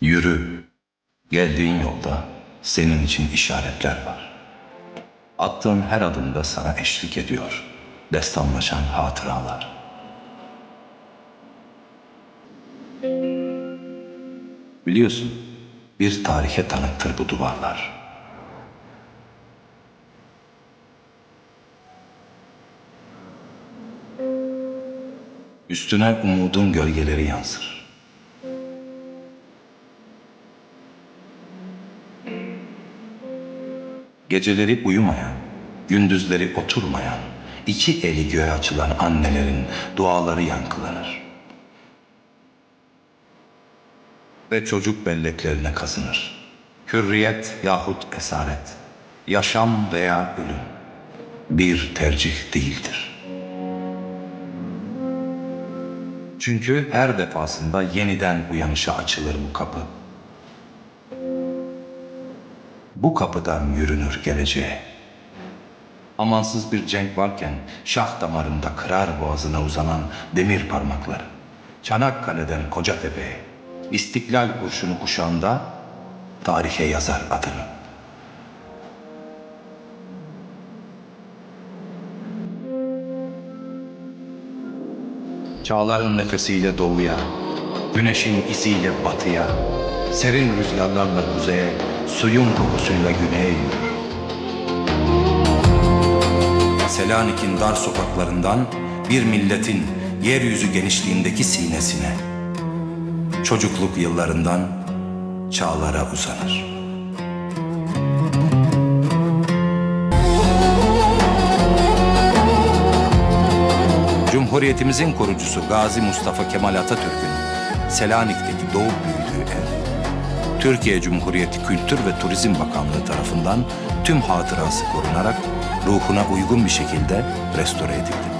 Yürü. Geldiğin yolda senin için işaretler var. Attığın her adımda sana eşlik ediyor. Destanlaşan hatıralar. Biliyorsun, bir tarihe tanıktır bu duvarlar. Üstüne umudun gölgeleri yansır. Geceleri uyumayan, gündüzleri oturmayan, iki eli göğe açılan annelerin duaları yankılanır. Ve çocuk belleklerine kazınır. Hürriyet yahut esaret, yaşam veya ölüm bir tercih değildir. Çünkü her defasında yeniden uyanışa açılır bu kapı. Bu kapıdan yürünür geleceğe. Amansız bir cenk varken şah damarında kırar boğazına uzanan demir parmakları. Çanakkale'den Kocatepe'ye, İstiklal kurşunu kuşağında tarihe yazar adını. Çağların nefesiyle doğuya, güneşin iziyle batıya, serin rüzgarlarla kuzeye, suyun kokusuyla yürür. Selanik'in dar sokaklarından bir milletin yeryüzü genişliğindeki sinesine, çocukluk yıllarından çağlara uzanır. Cumhuriyetimizin kurucusu Gazi Mustafa Kemal Atatürk'ün Selanik'teki doğup Türkiye Cumhuriyeti Kültür ve Turizm Bakanlığı tarafından tüm hatırası korunarak ruhuna uygun bir şekilde restore edildi.